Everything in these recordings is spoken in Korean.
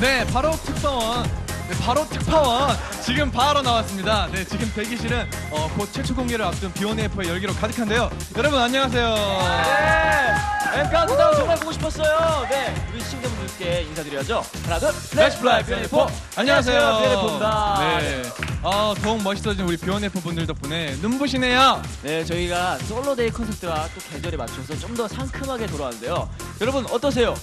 네, 바로 특파원. 네, 바로 특파원. 지금 바로 나왔습니다. 네, 지금 대기실은 어, 곧 최초 공개를 앞둔 B1A4의 열기로 가득한데요. 여러분 안녕하세요. 네. 엠카 도장 정말 보고 싶었어요. 네. 우리 시청자분들께 인사드려야죠. 하나, 둘, 렛츠 플라이 B1A4. 안녕하세요. B1A4입니다. 네. 아, 더욱 멋있어진 우리 B1A4 분들 덕분에 눈부시네요. 네, 저희가 솔로데이 컨셉트와 또 계절에 맞춰서 좀 더 상큼하게 돌아왔는데요. 여러분 어떠세요?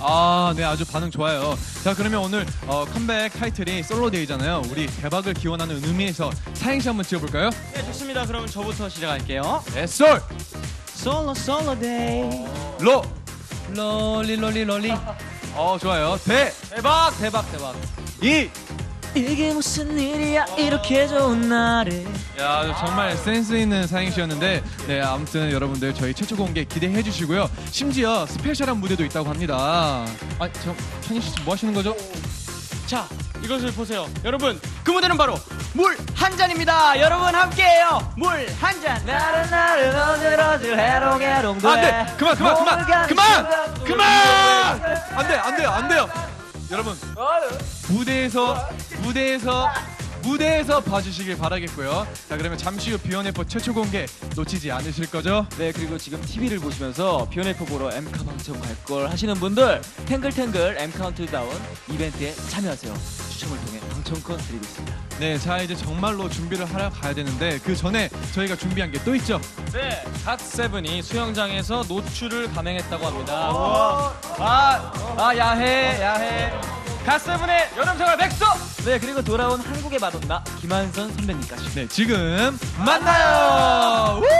아, 네, 아주 반응 좋아요. 자, 그러면 오늘 어, 컴백 타이틀이 솔로 데이잖아요. 우리 대박을 기원하는 의미에서 사행시 한번 지어볼까요? 네, 좋습니다. 그럼 저부터 시작할게요. 네, 솔, 솔로 솔로 데이. 로, 롤리, 롤리, 롤리. 어, 좋아요. 대, 대박, 대박, 대박. 이. 이게 무슨 일이야 이렇게 좋은 날에 야, 정말 센스 있는 사행시였는데, 네, 아무튼 여러분들 저희 최초 공개 기대해 주시고요. 심지어 스페셜한 무대도 있다고 합니다. 아, 저, 찬희 씨뭐 하시는 거죠? 자, 이것을 보세요. 여러분, 그 무대는 바로 물 한 잔입니다. 여러분 함께해요. 물 한 잔. 나른 나른 어질어질 해롱해롱 안 돼! 그만, 그만, 그만! 그만! 그만! 안 돼, 안 돼요, 안 돼요! 여러분, 무대에서, 무대에서, 무대에서 봐주시길 바라겠고요. 자, 그러면 잠시 후 비욘에퍼 최초 공개 놓치지 않으실 거죠? 네 그리고 지금 TV를 보시면서 비오네프 보러 엠카 방청 갈 걸 하시는 분들 탱글탱글 엠 카운트다운 이벤트에 참여하세요 추첨을 통해 방청권 드리고 있습니다 네, 자, 이제 정말로 준비를 하러 가야 되는데, 그 전에 저희가 준비한 게 또 있죠? 네, 갓세븐이 수영장에서 노출을 감행했다고 합니다. 아, 아 야해, 야해. 갓세븐의 여름생활 백서. 네 그리고 돌아온 한국의 마돈나 김한선 선배님까지 네, 지금 만나요! 우!